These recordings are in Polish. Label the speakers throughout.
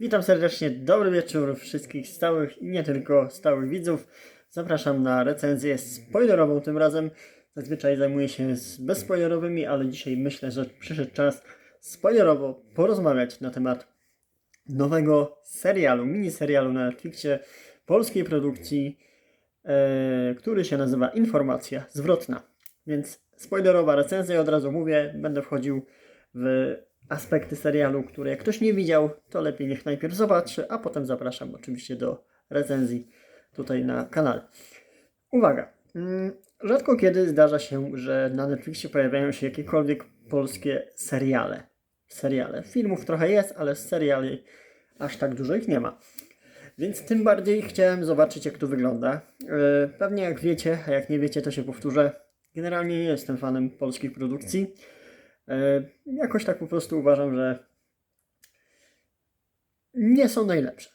Speaker 1: Witam serdecznie, dobry wieczór wszystkich stałych i nie tylko stałych widzów. Zapraszam na recenzję spoilerową tym razem. Zazwyczaj zajmuję się z bezspoilerowymi, ale dzisiaj myślę, że przyszedł czas spoilerowo porozmawiać na temat nowego serialu, miniserialu na Netflixie polskiej produkcji, e, który się nazywa Informacja Zwrotna. Więc spoilerowa recenzja, od razu mówię, będę wchodził w aspekty serialu, które jak ktoś nie widział, to lepiej niech najpierw zobaczy, a potem zapraszam oczywiście do recenzji tutaj na kanale. Uwaga! mm, Rzadko kiedy zdarza się, że na Netflixie pojawiają się jakiekolwiek polskie seriale. Seriale. Filmów trochę jest, ale seriali aż tak dużo ich nie ma. Więc tym bardziej chciałem zobaczyć, jak to wygląda. Yy, Pewnie jak wiecie, a jak nie wiecie, to się powtórzę. Generalnie nie jestem fanem polskich produkcji. E, Jakoś tak po prostu uważam, że nie są najlepsze.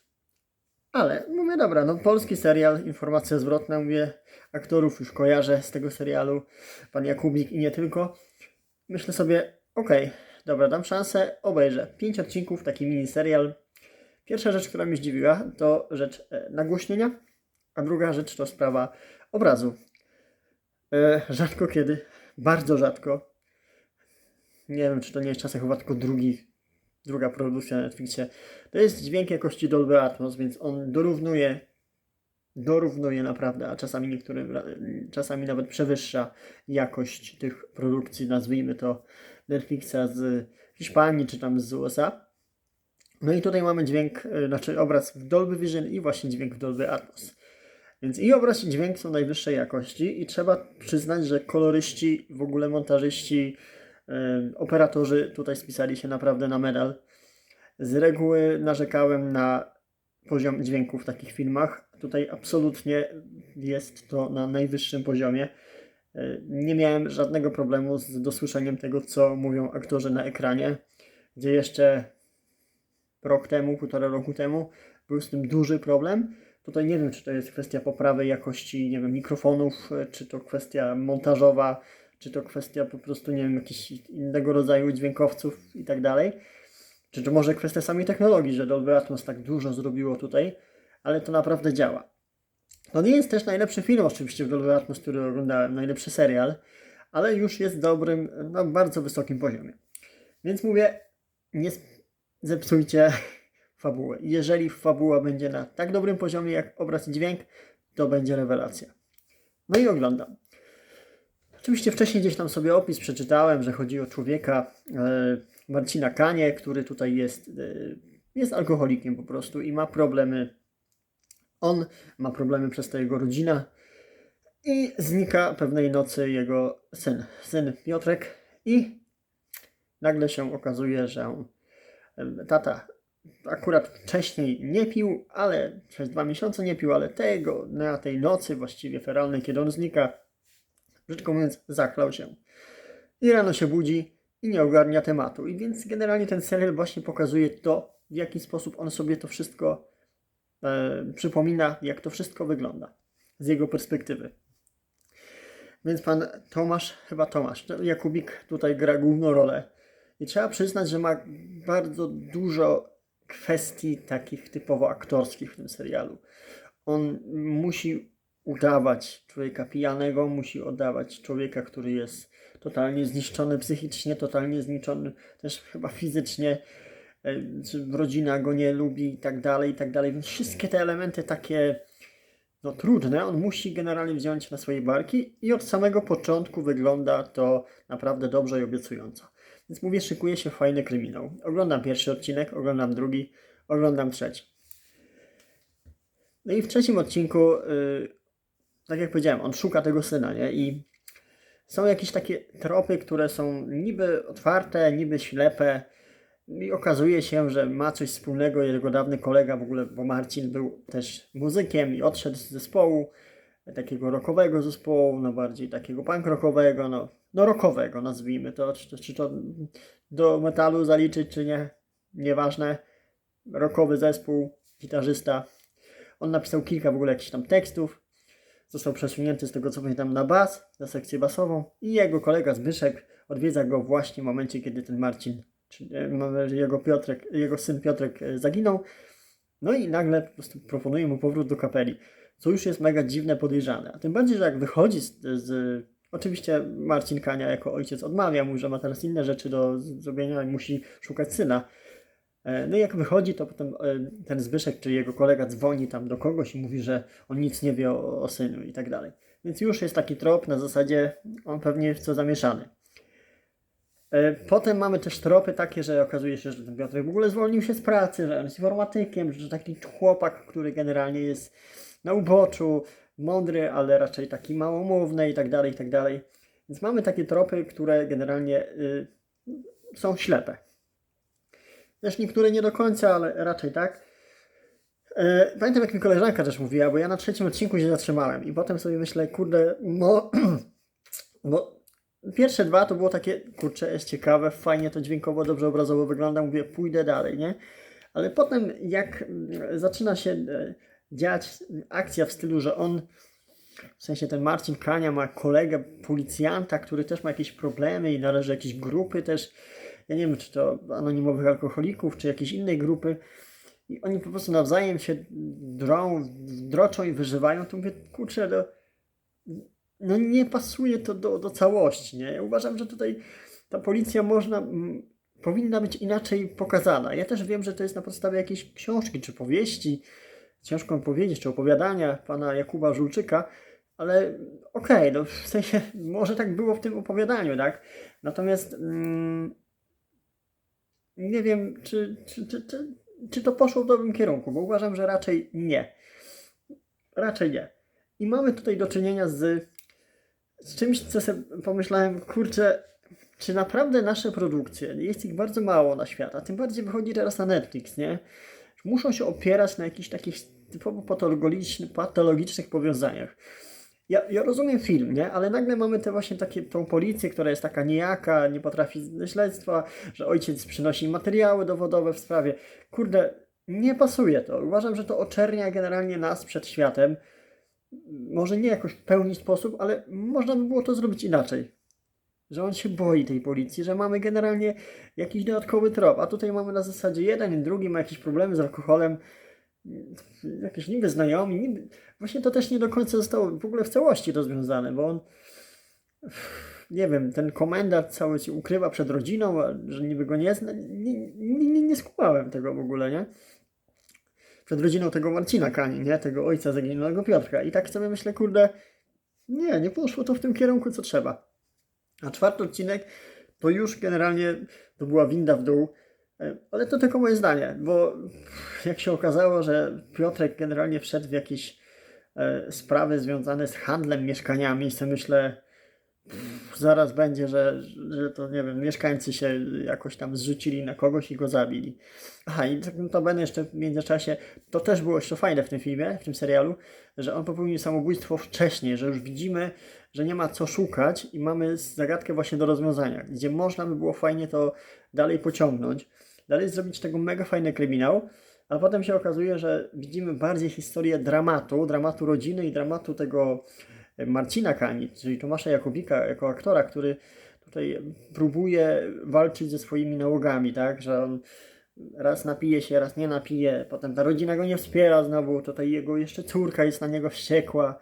Speaker 1: Ale mówię, dobra, no polski serial, informacja zwrotna, mówię, aktorów już kojarzę z tego serialu, pan Jakubik i nie tylko. Myślę sobie, okej, dobra, dam szansę, obejrzę. Pięć odcinków, taki mini serial. Pierwsza rzecz, która mnie zdziwiła, to rzecz e, nagłośnienia, a druga rzecz to sprawa obrazu. E, rzadko kiedy, bardzo rzadko, nie wiem, czy to nie jest czasem chyba tylko drugi, druga produkcja na Netflixie. To jest dźwięk jakości Dolby Atmos, więc on dorównuje, dorównuje naprawdę, a czasami niektórym, czasami nawet przewyższa jakość tych produkcji, nazwijmy to Netflixa z Hiszpanii czy tam z USA. No i tutaj mamy dźwięk, y, znaczy obraz w Dolby Vision i właśnie dźwięk w Dolby Atmos. Więc i obraz i dźwięk są najwyższej jakości i trzeba przyznać, że koloryści, w ogóle montażyści, Operatorzy tutaj spisali się naprawdę na medal. Z reguły narzekałem na poziom dźwięku w takich filmach. Tutaj absolutnie jest to na najwyższym poziomie. Nie miałem żadnego problemu z dosłyszeniem tego, co mówią aktorzy na ekranie, gdzie jeszcze rok temu, półtora roku temu był z tym duży problem. Tutaj nie wiem, czy to jest kwestia poprawy jakości, nie wiem, mikrofonów, czy to kwestia montażowa, czy to kwestia po prostu, nie wiem, jakichś innego rodzaju dźwiękowców i tak dalej, czy to może kwestia samej technologii, że Dolby Atmos tak dużo zrobiło tutaj, ale to naprawdę działa. To nie jest też najlepszy film oczywiście w Dolby Atmos, który oglądałem, najlepszy serial, ale już jest dobrym, na bardzo wysokim poziomie. Więc mówię, nie zepsujcie fabuły. Jeżeli fabuła będzie na tak dobrym poziomie jak obraz i dźwięk, to będzie rewelacja. No i oglądam. Oczywiście wcześniej gdzieś tam sobie opis przeczytałem, że chodzi o człowieka e, Marcina Kanie, który tutaj jest, e, jest alkoholikiem po prostu i ma problemy. On ma problemy przez to jego rodzina i znika pewnej nocy jego syn, syn Piotrek i nagle się okazuje, że tata akurat wcześniej nie pił, ale przez dwa miesiące nie pił, ale tego, na tej nocy właściwie feralnej, kiedy on znika, brzydko mówiąc, zaklał się. I rano się budzi i nie ogarnia tematu. I więc generalnie ten serial właśnie pokazuje to, w jaki sposób on sobie to wszystko e, przypomina, jak to wszystko wygląda z jego perspektywy. Więc pan Tomasz, chyba Tomasz, Jakubik tutaj gra główną rolę. I trzeba przyznać, że ma bardzo dużo kwestii takich typowo aktorskich w tym serialu. On musi udawać człowieka pijanego, musi udawać człowieka, który jest totalnie zniszczony psychicznie, totalnie zniszczony też chyba fizycznie, e, rodzina go nie lubi i tak dalej, i tak dalej. Więc wszystkie te elementy takie no, trudne, on musi generalnie wziąć na swoje barki i od samego początku wygląda to naprawdę dobrze i obiecująco. Więc mówię, szykuje się fajny kryminał. Oglądam pierwszy odcinek, oglądam drugi, oglądam trzeci. No i w trzecim odcinku, y, tak jak powiedziałem, on szuka tego syna, nie? I są jakieś takie tropy, które są niby otwarte, niby ślepe. I okazuje się, że ma coś wspólnego jego dawny kolega w ogóle, bo Marcin był też muzykiem i odszedł z zespołu, takiego rockowego zespołu, no bardziej takiego punk rockowego, no, no rockowego nazwijmy to, czy, czy to do metalu zaliczyć, czy nie, nieważne. Rockowy zespół, gitarzysta. On napisał kilka w ogóle jakichś tam tekstów. Został przesunięty z tego co pamiętam na bas, na sekcję basową i jego kolega Zbyszek odwiedza go właśnie w momencie, kiedy ten Marcin czyli e, że jego, Piotrek, jego syn Piotrek e, zaginął. No i nagle po prostu proponuje mu powrót do kapeli, co już jest mega dziwne, podejrzane. A tym bardziej, że jak wychodzi z, z Oczywiście Marcin Kania jako ojciec odmawia mu, że ma teraz inne rzeczy do zrobienia i musi szukać syna. E, No i jak wychodzi, to potem e, ten Zbyszek, czy jego kolega dzwoni tam do kogoś i mówi, że on nic nie wie o, o synu i tak dalej. Więc już jest taki trop na zasadzie, on pewnie w co zamieszany. E, Potem mamy też tropy takie, że okazuje się, że ten Piotrek w ogóle zwolnił się z pracy, że on jest informatykiem, że taki chłopak, który generalnie jest na uboczu, mądry, ale raczej taki małomówny i tak dalej, i tak dalej. Więc mamy takie tropy, które generalnie y, są ślepe. Też niektóre nie do końca, ale raczej tak. E, Pamiętam, jak mi koleżanka też mówiła, bo ja na trzecim odcinku się zatrzymałem i potem sobie myślę, kurde, no, bo pierwsze dwa to było takie, kurczę, jest ciekawe, fajnie to dźwiękowo, dobrze obrazowo wygląda, mówię, pójdę dalej, nie? Ale potem, jak mm, zaczyna się e, dziać akcja w stylu, że on, w sensie ten Marcin Kania ma kolegę policjanta, który też ma jakieś problemy i należy do jakiejś grupy też, ja nie wiem, czy to anonimowych alkoholików, czy jakiejś innej grupy, i oni po prostu nawzajem się drą, droczą i wyżywają, to mówię, kurczę, no, no nie pasuje to do, do całości, nie? Ja uważam, że tutaj ta policja można, mm, powinna być inaczej pokazana. Ja też wiem, że to jest na podstawie jakiejś książki, czy powieści, ciężko powiedzieć, czy opowiadania pana Jakuba Żulczyka, ale okej, no w sensie może tak było w tym opowiadaniu, tak? Natomiast mm, nie wiem, czy, czy, czy, czy, czy to poszło w dobrym kierunku, bo uważam, że raczej nie. Raczej nie. I mamy tutaj do czynienia z, z czymś, co sobie pomyślałem, kurczę, czy naprawdę nasze produkcje, jest ich bardzo mało na świat, a tym bardziej wychodzi teraz na Netflix, nie? Muszą się opierać na jakichś takich typowo patologicznych, patologicznych powiązaniach. Ja, ja rozumiem film, nie? Ale nagle mamy te właśnie takie, tą policję, która jest taka nijaka, nie potrafi śledztwa, że ojciec przynosi materiały dowodowe w sprawie. Kurde, nie pasuje to. Uważam, że to oczernia generalnie nas przed światem. Może nie jakoś w pełni sposób, ale można by było to zrobić inaczej. Że on się boi tej policji, że mamy generalnie jakiś dodatkowy trop, a tutaj mamy na zasadzie jeden i drugi ma jakieś problemy z alkoholem, jakieś niby znajomi, niby... Właśnie to też nie do końca zostało w ogóle w całości rozwiązane, bo on nie wiem, ten komendant cały się ukrywa przed rodziną, że niby go nie zna. Nie, nie, nie, skumałem tego w ogóle, nie? Przed rodziną tego Marcina Kani, nie? Tego ojca zaginionego Piotrka. I tak sobie myślę, kurde, nie, nie poszło to w tym kierunku, co trzeba. A czwarty odcinek to już generalnie to była winda w dół. Ale to tylko moje zdanie, bo jak się okazało, że Piotrek generalnie wszedł w jakieś e, sprawy związane z handlem mieszkaniami, sobie myślę, zaraz będzie, że, że to nie wiem, mieszkańcy się jakoś tam zrzucili na kogoś i go zabili. Aha, i tak to będę jeszcze w międzyczasie, to też było jeszcze fajne w tym filmie, w tym serialu, że on popełnił samobójstwo wcześniej, że już widzimy, że nie ma co szukać i mamy zagadkę właśnie do rozwiązania, gdzie można by było fajnie to dalej pociągnąć, dalej zrobić tego mega fajny kryminał, a potem się okazuje, że widzimy bardziej historię dramatu, dramatu rodziny i dramatu tego e, Marcina Kani, czyli Tomasza Jakubika jako aktora, który tutaj próbuje walczyć ze swoimi nałogami, tak, że on raz napije się, raz nie napije, potem ta rodzina go nie wspiera znowu, tutaj jego jeszcze córka jest na niego wściekła.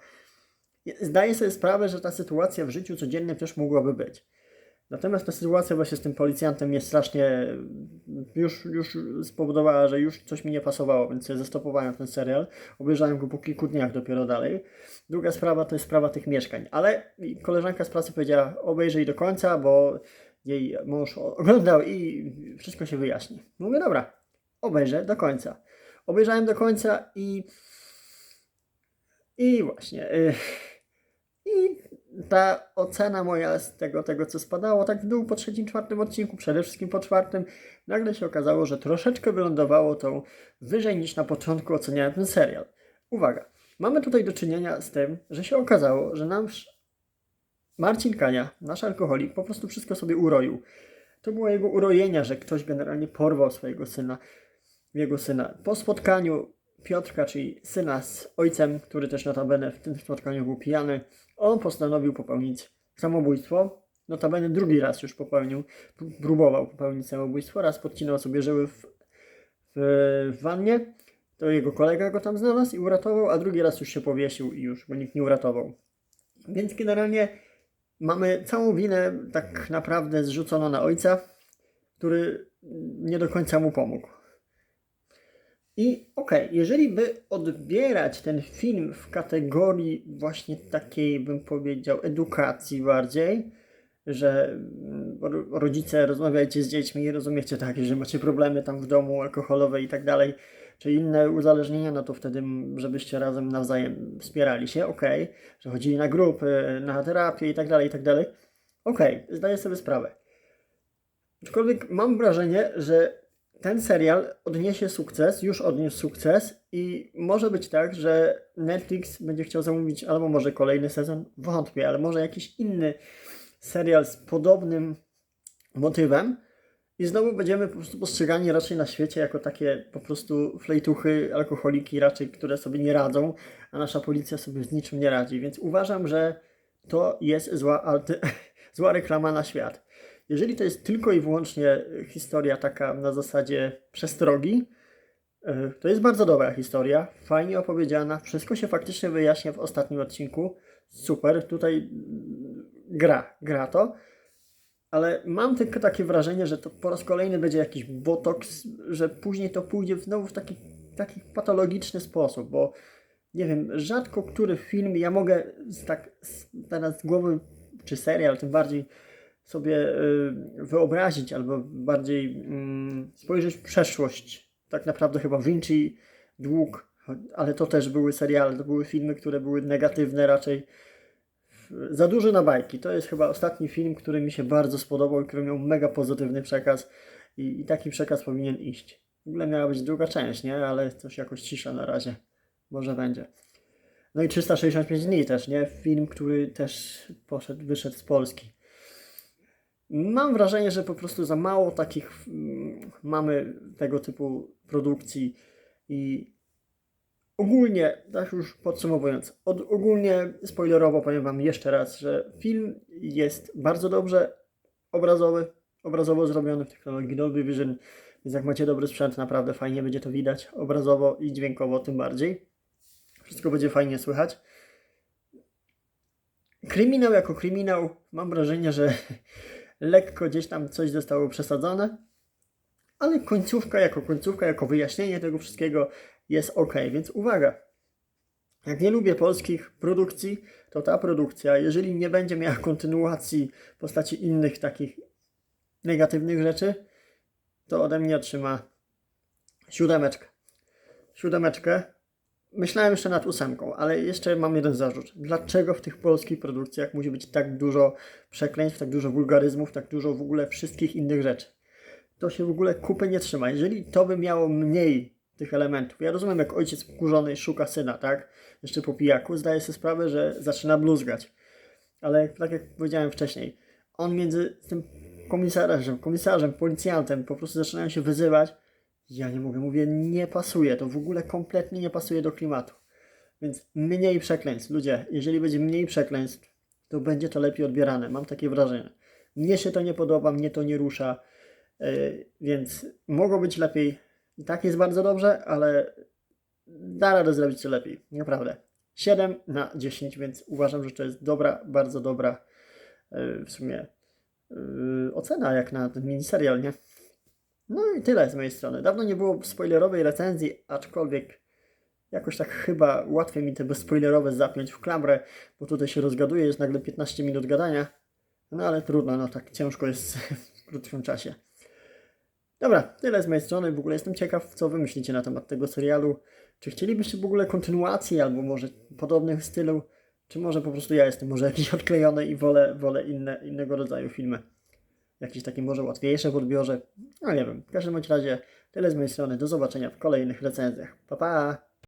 Speaker 1: Zdaję sobie sprawę, że ta sytuacja w życiu codziennym też mogłaby być. Natomiast ta sytuacja właśnie z tym policjantem mnie strasznie już, już spowodowała, że już coś mi nie pasowało, więc zastopowałem ten serial. Obejrzałem go po kilku dniach dopiero dalej. Druga sprawa to jest sprawa tych mieszkań, ale koleżanka z pracy powiedziała obejrzyj do końca, bo jej mąż oglądał i wszystko się wyjaśni. Mówię, dobra, obejrzę do końca. Obejrzałem do końca i i właśnie y, ta ocena moja z tego, tego, co spadało, tak w dół po trzecim, czwartym odcinku, przede wszystkim po czwartym, nagle się okazało, że troszeczkę wylądowało to wyżej niż na początku oceniałem ten serial. Uwaga, mamy tutaj do czynienia z tym, że się okazało, że nam Marcin Kania, nasz alkoholik, po prostu wszystko sobie uroił. To było jego urojenia, że ktoś generalnie porwał swojego syna, jego syna. Po spotkaniu Piotrka, czyli syna z ojcem, który też notabene w tym spotkaniu był pijany, on postanowił popełnić samobójstwo notabene drugi raz już popełnił, próbował popełnić samobójstwo. Raz podcinał sobie żyły w, w, w wannie, to jego kolega go tam znalazł i uratował, a drugi raz już się powiesił i już go nikt nie uratował. Więc generalnie mamy całą winę tak naprawdę zrzuconą na ojca, który nie do końca mu pomógł. I okej, jeżeli by odbierać ten film w kategorii właśnie takiej, bym powiedział, edukacji bardziej, że mm, ro- rodzice rozmawiajcie z dziećmi, rozumiecie tak, że macie problemy tam w domu alkoholowe i tak dalej, czy inne uzależnienia, no to wtedy, mm, żebyście razem nawzajem wspierali się, okej, że chodzili na grupy, na terapię i tak dalej, i tak dalej, okej, zdaję sobie sprawę. Aczkolwiek mam wrażenie, że ten serial odniesie sukces, już odniósł sukces i może być tak, że Netflix będzie chciał zamówić albo może kolejny sezon, wątpię, ale może jakiś inny serial z podobnym motywem i znowu będziemy po prostu postrzegani raczej na świecie jako takie po prostu flejtuchy, alkoholiki raczej, które sobie nie radzą, a nasza policja sobie z niczym nie radzi, więc uważam, że to jest zła, zła reklama na świat. Jeżeli to jest tylko i wyłącznie historia taka na zasadzie przestrogi, y, to jest bardzo dobra historia, fajnie opowiedziana, wszystko się faktycznie wyjaśnia w ostatnim odcinku. Super, tutaj gra, gra to, ale mam tylko takie wrażenie, że to po raz kolejny będzie jakiś botoks, że później to pójdzie znowu w taki, taki patologiczny sposób, bo nie wiem, rzadko który film ja mogę z tak z, teraz z głowy, czy serial, tym bardziej sobie y, wyobrazić albo bardziej mm, spojrzeć w przeszłość. Tak naprawdę chyba Vinci, Dług, ale to też były seriale, to były filmy, które były negatywne raczej. Za duży na bajki. To jest chyba ostatni film, który mi się bardzo spodobał i który miał mega pozytywny przekaz i, i taki przekaz powinien iść. W ogóle miała być druga część, nie? Ale coś jakoś cisza na razie. Może będzie. No i 365 dni też, nie? Film, który też poszedł, wyszedł z Polski. Mam wrażenie, że po prostu za mało takich mm, mamy tego typu produkcji i ogólnie, tak już podsumowując, od, ogólnie spoilerowo powiem Wam jeszcze raz, że film jest bardzo dobrze obrazowy, obrazowo zrobiony w technologii Dolby Vision, więc jak macie dobry sprzęt, naprawdę fajnie będzie to widać, obrazowo i dźwiękowo tym bardziej. Wszystko będzie fajnie słychać. Kryminał jako kryminał, mam wrażenie, że lekko gdzieś tam coś zostało przesadzone, ale końcówka jako końcówka, jako wyjaśnienie tego wszystkiego jest ok, więc uwaga. Jak nie lubię polskich produkcji, to ta produkcja, jeżeli nie będzie miała kontynuacji w postaci innych takich negatywnych rzeczy, to ode mnie otrzyma siódemeczkę. Siódemeczkę. Myślałem jeszcze nad ósemką, ale jeszcze mam jeden zarzut. Dlaczego w tych polskich produkcjach musi być tak dużo przekleństw, tak dużo wulgaryzmów, tak dużo w ogóle wszystkich innych rzeczy? To się w ogóle kupy nie trzyma. Jeżeli to by miało mniej tych elementów, ja rozumiem, jak ojciec wkurzony szuka syna, tak? Jeszcze po pijaku, zdaje sobie sprawę, że zaczyna bluzgać. Ale tak jak powiedziałem wcześniej, on między tym komisarzem, komisarzem, policjantem po prostu zaczynają się wyzywać. Ja nie mogę, mówię, nie pasuje, to w ogóle kompletnie nie pasuje do klimatu. Więc mniej przekleństw. Ludzie, jeżeli będzie mniej przekleństw, to będzie to lepiej odbierane. Mam takie wrażenie. Mnie się to nie podoba, mnie to nie rusza, yy, więc mogło być lepiej. I tak jest bardzo dobrze, ale da radę zrobić to lepiej. Naprawdę. 7 na 10, więc uważam, że to jest dobra, bardzo dobra yy, w sumie yy, ocena jak na ten miniserial, nie? No i tyle z mojej strony. Dawno nie było spoilerowej recenzji, aczkolwiek jakoś tak chyba łatwiej mi te bezspoilerowe zapiąć w klamrę, bo tutaj się rozgaduje, jest nagle 15 minut gadania. No ale trudno, no tak ciężko jest w krótkim czasie. Dobra, tyle z mojej strony. W ogóle jestem ciekaw, co wy myślicie na temat tego serialu. Czy chcielibyście w ogóle kontynuacji, albo może podobnych stylu, czy może po prostu ja jestem może jakiś odklejony i wolę, wolę inne, innego rodzaju filmy. Jakieś takie może łatwiejsze w odbiorze. No nie wiem. W każdym bądź razie tyle z mojej strony. Do zobaczenia w kolejnych recenzjach. Pa pa!